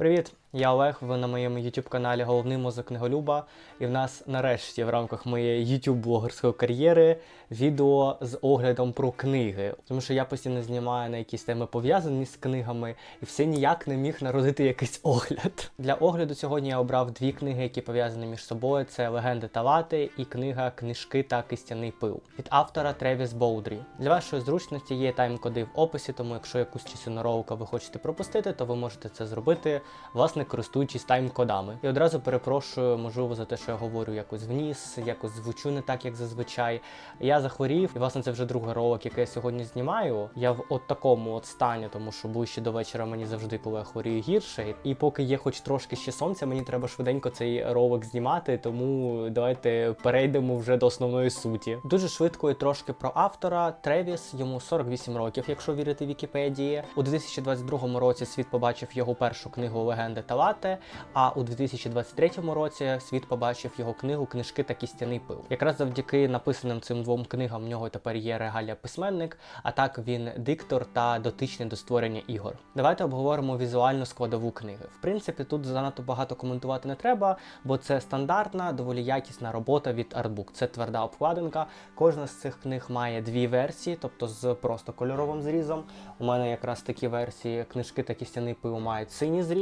Привіт, я Олег. Ви на моєму youtube каналі Головний мозок книголюба. І в нас нарешті в рамках моєї youtube блогерської кар'єри відео з оглядом про книги. Тому що я постійно знімаю на якісь теми пов'язані з книгами, і все ніяк не міг народити якийсь огляд. Для огляду сьогодні я обрав дві книги, які пов'язані між собою: це Легенди та лати і книга Книжки та кистяний пил від автора Тревіс Боудрі. Для вашої зручності є тайм-коди в описі, тому якщо якусь ролика ви хочете пропустити, то ви можете це зробити, власне, користуючись тайм-кодами. І одразу перепрошую, можливо, за те, що я говорю якось вніс, якось звучу не так, як зазвичай. Я захворів, і власне це вже другий ролик, який я сьогодні знімаю. Я в от такому от стані, тому що ближче до вечора мені завжди, коли я хворію гірше. І поки є хоч трошки ще сонця, мені треба швиденько цей ролик знімати, тому давайте перейдемо вже до основної суті. Дуже швидко і трошки про автора. Тревіс йому 48 років, якщо вірити Вікіпедії. У 2022 році світ побачив його першу книгу Легенди та лате, а у 2023 році світ побачив його книгу Книжки та кістяний пил. Якраз завдяки написаним цим двом книгам в нього тепер є регалія письменник, а так він диктор та дотичний до створення ігор. Давайте обговоримо візуальну складову книги. В принципі, тут занадто багато коментувати не треба, бо це стандартна, доволі якісна робота від Artbook. Це тверда обкладинка. Кожна з цих книг має дві версії, тобто з просто кольоровим зрізом. У мене якраз такі версії книжки та кістяний пил мають синій зріз.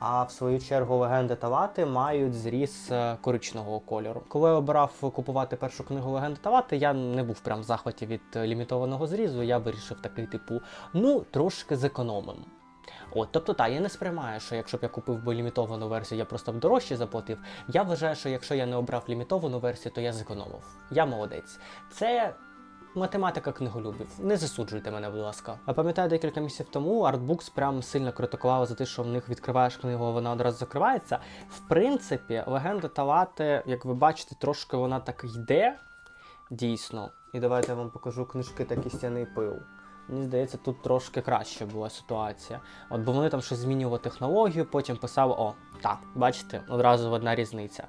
А в свою чергу легенди та лати мають зріз е, коричневого кольору. Коли я обирав купувати першу книгу легенди та лати, я не був прям в захваті від е, лімітованого зрізу. Я вирішив такий типу, ну трошки зекономим. От, тобто, так, я не сприймаю, що якщо б я купив би лімітовану версію, я просто б дорожче заплатив. Я вважаю, що якщо я не обрав лімітовану версію, то я зекономив. Я молодець. Це математика книголюбів. Не засуджуйте мене, будь ласка. А пам'ятаю, декілька місяців тому Artbooks прям сильно критикували за те, що в них відкриваєш книгу, а вона одразу закривається. В принципі, легенда Талати, як ви бачите, трошки вона так йде дійсно. І давайте я вам покажу книжки та кістяний пил. Мені здається, тут трошки краще була ситуація. От бо вони там щось змінювали технологію, потім писали, о, так, бачите, одразу одна різниця.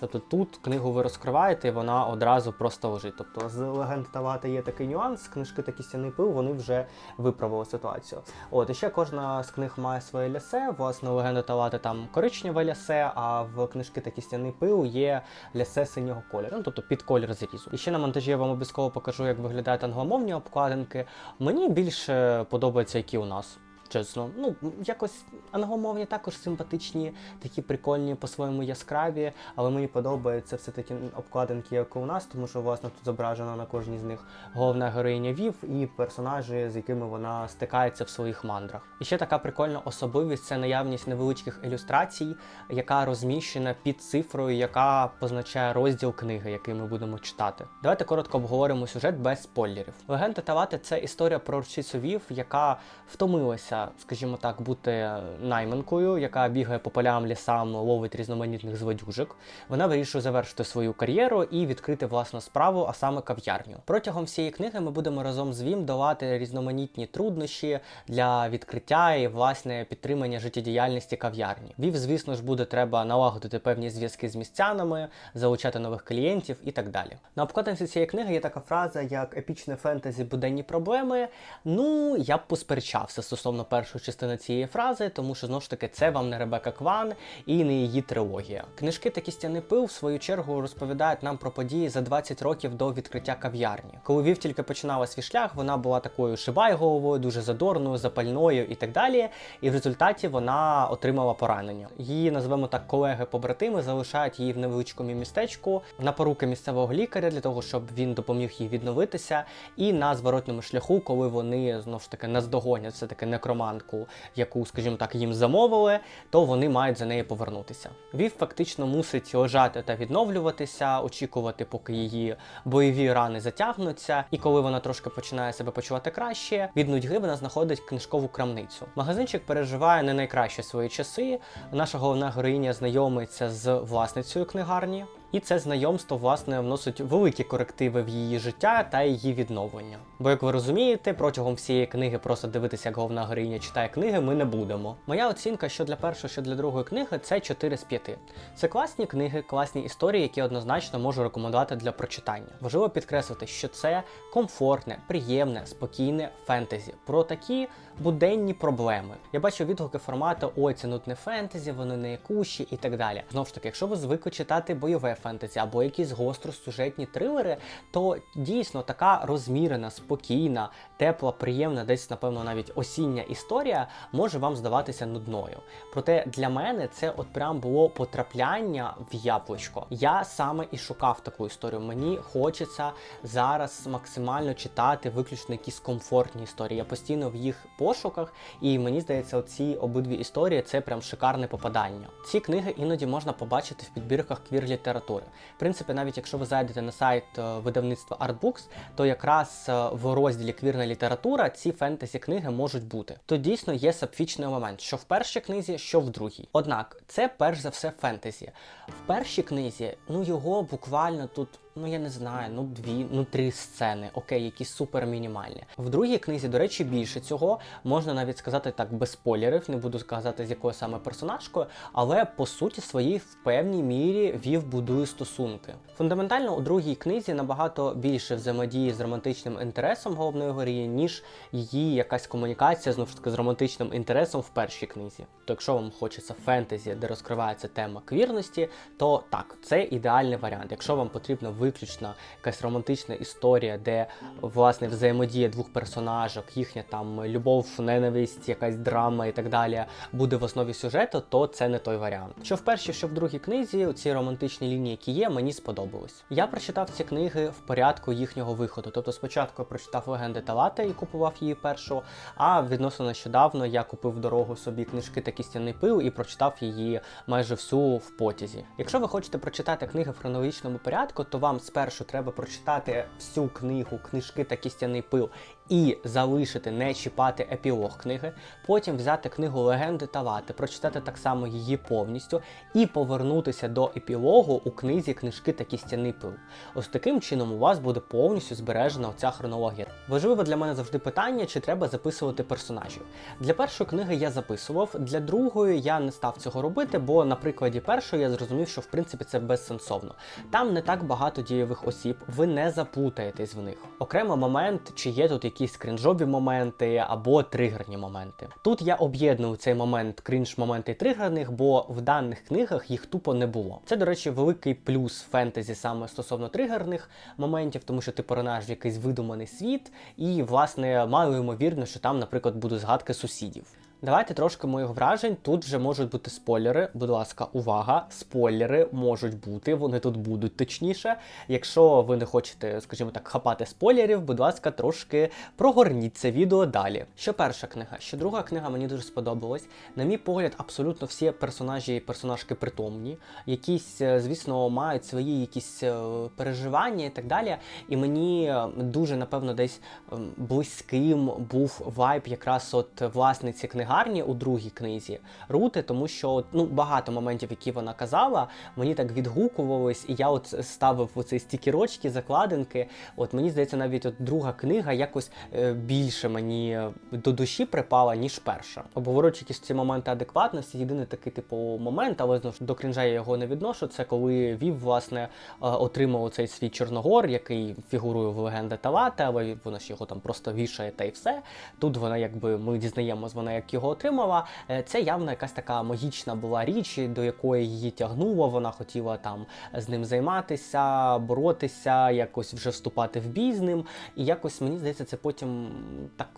Тобто тут книгу ви розкриваєте, і вона одразу просто лежить. Тобто з легенд Талата є такий нюанс, книжки та кістяний пил, вони вже виправили ситуацію. От, і ще кожна з книг має своє лясе. Власне, у легенди там коричневе лясе, а в книжки та кістяний пил є лясе синього кольору, ну тобто під колір зрізу. І ще на монтажі я вам обов'язково покажу, як виглядають англомовні обкладинки. Мені більше подобається, які у нас. Чесно, ну якось англомовні також симпатичні, такі прикольні, по-своєму яскраві, але мені подобаються все таки обкладинки, як у нас, тому що власне тут зображена на кожній з них головна героїня Вів і персонажі, з якими вона стикається в своїх мандрах. І ще така прикольна особливість це наявність невеличких ілюстрацій, яка розміщена під цифрою, яка позначає розділ книги, який ми будемо читати. Давайте коротко обговоримо сюжет без спойлерів. Легенда Талати це історія про рчицю Вів, яка втомилася, скажімо так, бути найманкою, яка бігає по полям, лісам, ловить різноманітних зводюжок. Вона вирішує завершити свою кар'єру і відкрити власну справу, а саме кав'ярню. Протягом всієї книги ми будемо разом з Вім долати різноманітні труднощі для відкриття і власне підтримання життєдіяльності кав'ярні. Вів, звісно ж, буде треба налагодити певні зв'язки з містянами, залучати нових клієнтів і так далі. На обкладинці цієї книги є така фраза, як епічне фентезі буденні проблеми. Ну, я б посперечався стосовно першої частини цієї фрази, тому що знову ж таки це вам не Ребека Кван і не її трилогія. Книжки та кістяний пил, в свою чергу, розповідають нам про події за 20 років до відкриття кав'ярні. Коли Вів тільки починала свій шлях, вона була такою шибайголовою, дуже задорною, запальною і так далі. І в результаті вона отримала поранення. Її, назвемо так, колеги-побратими залишають її в невеличкому містечку на поруки місцевого лікаря для того, щоб він допоміг їй відновитися. І на зворотньому шляху, коли вони знову ж таки наздогонять все таки некромантку, яку, скажімо так, їм замовили, то вони мають за нею повернутися. Вів фактично мусить лежати та відновлюватися, очікувати, поки її бойові рани затягнуться. І коли вона трошки починає себе почувати краще, від нудьги вона знаходить книжкову крамницю. Магазинчик переживає не найкращі свої часи. Наша головна героїня знайомиться з власницею книгарні. І це знайомство власне вносить великі корективи в її життя та її відновлення. Бо, як ви розумієте, протягом всієї книги просто дивитися, як головна героїня читає книги, ми не будемо. Моя оцінка, що для першої, що для другої книги, це 4 з 5. Це класні книги, класні історії, які однозначно можу рекомендувати для прочитання. Важливо підкреслити, що це комфортне, приємне, спокійне фентезі про такі буденні проблеми. Я бачу відгуки формату Ой, це нудне фентезі, вони не якущі і так далі. Знову ж таки, якщо ви звикли читати бойове фентезі або якісь гостросюжетні трилери, то дійсно така розмірена, спокійна, тепла, приємна, десь, напевно, навіть осіння історія може вам здаватися нудною. Проте для мене це от прям було потрапляння в яблучко. Я саме і шукав таку історію. Мені хочеться зараз максимально читати виключно якісь комфортні історії. Я постійно в їх пошуках, і мені здається, оці обидві історії це прям шикарне попадання. Ці книги іноді можна побачити в підбірках квір літератури. В принципі, навіть якщо ви зайдете на сайт е, видавництва Artbooks, то якраз е, в розділі квірна література ці фентезі книги можуть бути. То дійсно є сапфічний момент, що в першій книзі, що в другій. Однак, це перш за все фентезі. В першій книзі, ну його буквально тут. Ну я не знаю, ну дві, ну три сцени, окей, які супер мінімальні. В другій книзі, до речі, більше цього можна навіть сказати так без спойлерів, не буду сказати з якою саме персонажкою, але по суті своїй в певній мірі вів будує стосунки. Фундаментально у другій книзі набагато більше взаємодії з романтичним інтересом головної героїні, ніж її якась комунікація знову ж таки з романтичним інтересом в першій книзі. То якщо вам хочеться фентезі, де розкривається тема квірності, то так, це ідеальний варіант. Якщо вам потрібно виключно якась романтична історія, де власне взаємодія двох персонажок, їхня там любов, ненависть, якась драма і так далі буде в основі сюжету, то це не той варіант. Що в першій, що в другій книзі, ці романтичні лінії, які є, мені сподобались. Я прочитав ці книги в порядку їхнього виходу. Тобто, спочатку я прочитав легенди Талата і купував її першу. А відносно нещодавно я купив дорогу собі книжки та кістяний пил і прочитав її майже всю в потязі. Якщо ви хочете прочитати книги в хронологічному порядку, то вам спершу треба прочитати всю книгу, книжки та кістяний пил і залишити, не чіпати епілог книги, потім взяти книгу Легенди Талати, прочитати так само її повністю і повернутися до епілогу у книзі книжки та кістяний пил. Ось таким чином у вас буде повністю збережена оця хронологія. Важливе для мене завжди питання, чи треба записувати персонажів. Для першої книги я записував, для другої я не став цього робити, бо на прикладі першої я зрозумів, що в принципі це безсенсовно. Там не так багато дієвих осіб, ви не заплутаєтесь в них. Окремо момент, чи є тут якісь крінжові моменти або тригерні моменти. Тут я об'єдную цей момент крінж моменти тригерних, бо в даних книгах їх тупо не було. Це, до речі, великий плюс фентезі саме стосовно тригерних моментів, тому що ти поринаєш в якийсь видуманий світ, і, власне, мало ймовірно, що там, наприклад, будуть згадки сусідів. Давайте трошки моїх вражень. Тут вже можуть бути спойлери. Будь ласка, увага! Спойлери можуть бути, вони тут будуть точніше. Якщо ви не хочете, скажімо так, хапати спойлерів, будь ласка, трошки прогорніть це відео далі. Що перша книга? Що друга книга мені дуже сподобалась. На мій погляд, абсолютно всі персонажі і персонажки притомні, якісь, е, звісно, мають свої якісь е, переживання і так далі. І мені е, дуже, напевно, десь ем, близьким був вайб якраз от власниці книгарні у другій книзі Рути, тому що ну, багато моментів, які вона казала, мені так відгукувались, і я от ставив оці стікерочки, закладинки. От мені здається, навіть от друга книга якось е, більше мені до душі припала, ніж перша. Обговорюючи якісь ці моменти адекватності, єдиний такий типу момент, але знову ж до крінжа я його не відношу. Це коли Вів, власне, е, отримав цей свій Чорногор, який фігурує в легенда Талата, але вона ж його там просто вішає та й все. Тут вона, якби ми дізнаємось, вона як його отримала. Е, Це явно якась така магічна була річ, до якої її тягнуло. Вона хотіла там з ним займатися, боротися, якось вже вступати в бій з ним. І якось мені здається, це потім так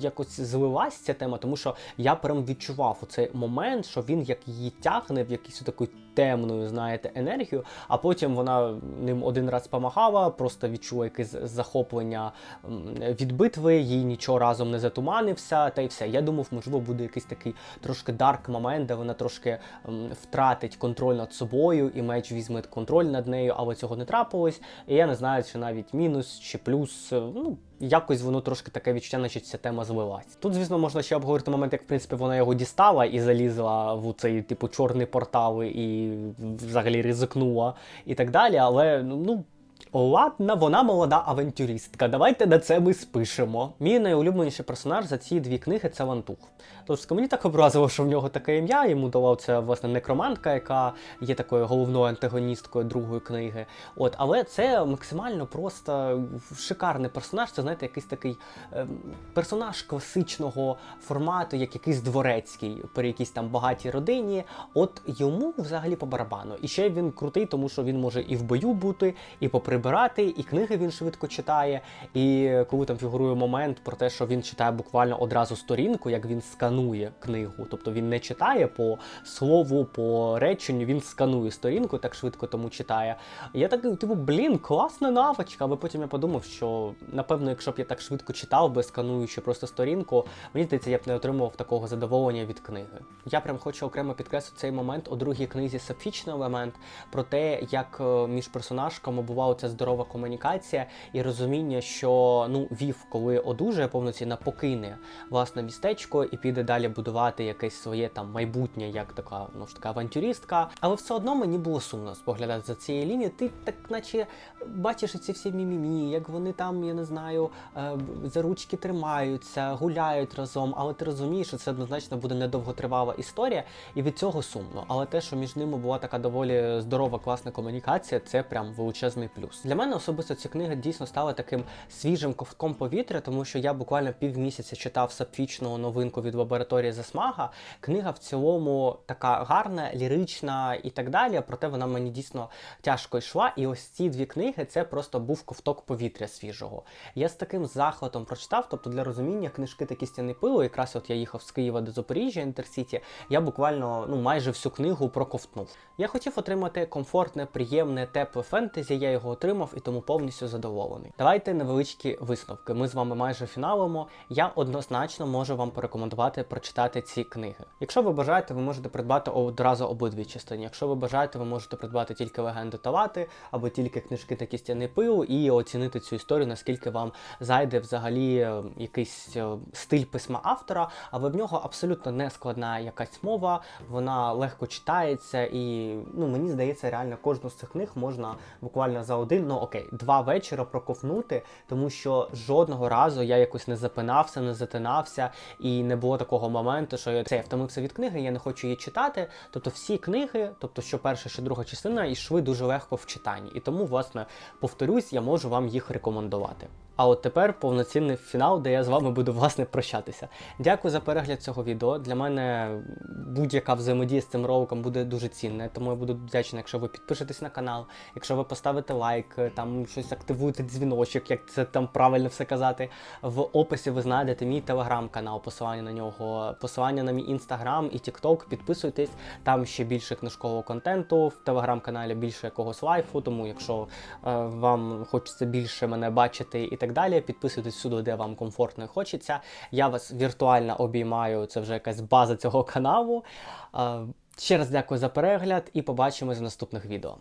якось злилась ця тема, тому що я прям відчував у цей момент, що він як її тягне в якусь таку темною, знаєте, енергію, а потім вона ним один раз помагала, просто відчула якесь захоплення від битви, їй нічого разом не затуманився, та й все. Я думав, можливо, буде якийсь такий трошки дарк момент, де вона трошки ем, втратить контроль над собою, і меч візьме контроль над нею, але цього не трапилось. І я не знаю, чи навіть мінус, чи плюс. е, Ну, якось воно трошки таке відчуття, наче ця тема злилась. Тут, звісно, можна ще обговорити момент, як в принципі вона його дістала і залізла в цей типу чорний портал і взагалі ризикнула і так далі. Але ну. Ладно, вона молода авантюристка. Давайте на це ми спишемо. Мій найулюбленіший персонаж за ці дві книги це Вантух. Тож мені так образило, що в нього таке ім'я. Йому дала це власне некромантка, яка є такою головною антагоністкою другої книги. От, але це максимально просто шикарний персонаж. Це знаєте, якийсь такий ем, персонаж класичного формату, як якийсь дворецький при якійсь там багатій родині. От йому взагалі по барабану. І ще він крутий, тому що він може і в бою бути, і поприбирати, і книги він швидко читає. І коли там фігурує момент про те, що він читає буквально одразу сторінку, як він сканує книгу. Тобто він не читає по слову, по реченню, він сканує сторінку, так швидко тому читає. Я такий, типу, блін, класна навичка. Але потім я подумав, що напевно, якщо б я так швидко читав би, скануючи просто сторінку, мені здається, я б не отримував такого задоволення від книги. Я прям хочу окремо підкреслити цей момент у другій книзі Сапфічний елемент про те, як е, між персонажками бувала ця здорова комунікація і розуміння, що ну Вів, коли одужає повноцінно, покине власне містечко і піде далі будувати якесь своє там майбутнє, як така ну ж така авантюристка. Але все одно мені було сумно споглядати за цією лінією. Ти так, наче бачиш ці всі мімімі, як вони там, я не знаю, е, за ручки тримаються, гуляють разом, але ти розумієш, що це однозначно буде недовготривала історія, і від цього сумно. Але те, що між ними була така доволі здорова, класна комунікація, це прям величезний плюс. Для мене особисто ця книга дійсно стала таким свіжим ковтком повітря, тому що я буквально півмісяця читав сапфічну новинку від лабораторії Засмага. Книга в цілому така гарна, лірична і так далі. Проте вона мені дійсно тяжко йшла. І ось ці дві книги це просто був ковток повітря свіжого. Я з таким захватом прочитав, тобто для розуміння книжки такі стіни пилу. Якраз от я їхав з Києва до Запоріжжя Інтерсіті. Я буквально ну майже всю книгу проковтнув. Я хотів отримати комфортне, приємне, тепле фентезі. Я його отримав і тому повністю задоволений. Давайте невеличкі висновки. Ми з вами майже фіналимо. Я однозначно можу вам порекомендувати прочитати ці книги. Якщо ви бажаєте, ви можете придбати одразу обидві частини. Якщо ви бажаєте, ви можете придбати тільки легенду та лати, або тільки книжки та кістяний пил, і оцінити цю історію, наскільки вам зайде взагалі е, якийсь е, стиль письма автора, але в нього абсолютно не складна якась мова, вона легко читається, і ну мені здається, реально кожну з цих книг можна буквально за один, ну окей, два вечора проковнути, тому що жодного разу я якось не запинався, не затинався, і не було такого моменту, що я це я втомився від книги, я не хочу її читати. Тобто всі книги, тобто що перша, що друга частина, йшли дуже легко в читанні. І тому, власне, повторюсь, я можу вам їх рекомендувати. А от тепер повноцінний фінал, де я з вами буду власне прощатися. Дякую за перегляд цього відео. Для мене будь-яка взаємодія з цим роликом буде дуже цінна, тому я буду вдячний, якщо ви підпишетесь на канал, якщо ви поставите лайк, там щось активуєте дзвіночок, як це там правильно все казати. В описі ви знайдете мій телеграм-канал, посилання на нього, посилання на мій інстаграм і тікток. Підписуйтесь, там ще більше книжкового контенту. В телеграм-каналі більше якогось лайфу. Тому, якщо е, вам хочеться більше мене бачити і так далі, підписуйтесь всюди, де вам комфортно і хочеться. Я вас віртуально обіймаю. Це вже якась база цього каналу. Е, Ще раз дякую за перегляд і побачимось в наступних відео.